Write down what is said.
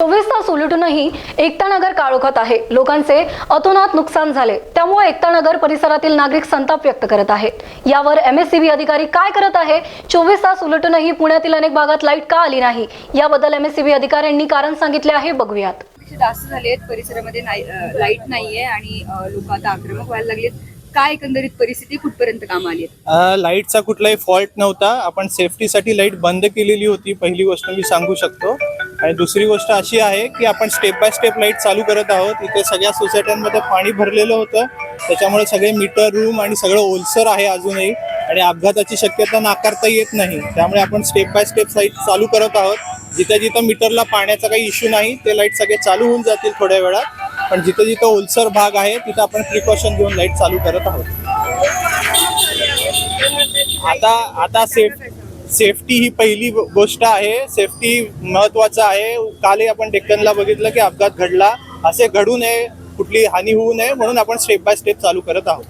चोवीस तास उलटूनही एकता नगर काळोखात आहे. लोकांचे अतोनात नुकसान झाले. त्यामुळे एकता नगर परिसरातील नागरिक संताप व्यक्त करत आहेत. यावर एमएससीबी अधिकारी काय करत आहे? चोवीस तास उलटूनही पुण्यातील अनेक भागात लाइट का आली नाही? याबद्दल एमएससीबी अधिकाऱ्यांनी कारण सांगितले आहे. बघूयात. जास्त झाले आहेत परिसरामध्ये लाइट नाहीये आणि लोक आता आक्रमक व्हायला लागलेत. काय एकंदरीत परिस्थिती? कुठपर्यंत काम आली लाईटचा कुठलाही फॉल्ट नव्हता. आपण सेफ्टीसाठी लाइट बंद केलेली होती. पहिली गोष्ट मी सांगू शकतो. आणि दुसरी गोष्ट अशी आहे की आपण स्टेप बाय स्टेप लाइट चालू करत आहोत. इथे सगळ्या सोसायट्यांमध्ये पाणी भरलेलं होतं. त्याच्यामुळे सगळे मीटर रूम आणि सगळं ओलसर आहे अजूनही. आणि अपघाताची शक्यता नाकारता येत नाही. त्यामुळे आपण स्टेप बाय स्टेप लाइट चालू करत आहोत. जिथं जिथं मीटरला पाण्याचा काही इश्यू नाही ते लाइट सगळे चालू होऊन जातील थोड्या वेळात. पण जिथं जिथं ओलसर भाग आहे तिथं आपण प्रिकॉशन घेऊन लाइट चालू करत आहोत. आता आता सेफ सेफ्टी ही पहिली गोष्ट आहे. सेफ्टी महत्वाचं आहे. कालही आपण डेक्कनला बघितलं की अपघात घडला. असे घडू नये कुठली हानी होऊ नये म्हणून आपण स्टेप बाय स्टेप चालू करत आहोत.